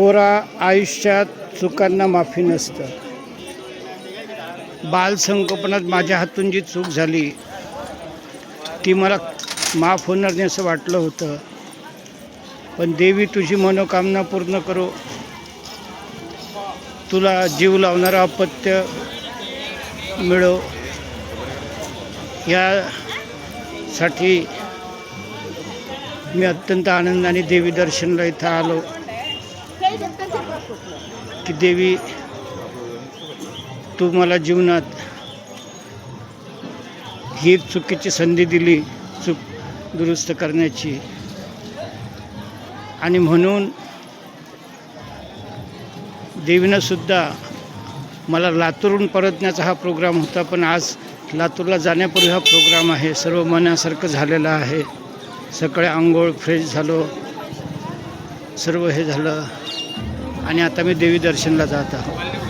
पोरा आयुष्यात चुकांना माफी नसतं. बालसंकोपनात माझ्या हातून जी चूक झाली ती मला माफ होणार नाही असं वाटलं होतं. पण देवी तुझी मनोकामना पूर्ण करो. तुला जीव लावणारं अपत्य मिळो. यासाठी मी अत्यंत आनंदाने देवी दर्शनला इथं आलो. की देवी तू मला जीवनात ही चुकीची संधी दिली चूक दुरुस्त करण्याची. आणि म्हणून देवीनं सुद्धा मला लातूरहून परतण्याचा हा प्रोग्राम होता पण आज लातूरला जाण्यापूर्वी हा प्रोग्राम आहे. सर्व मनासारखं झालेलं आहे. सकाळी आंघोळ फ्रेश झालो. सर्व हे झालं. आणि आता मी देवी दर्शनला जात आहोत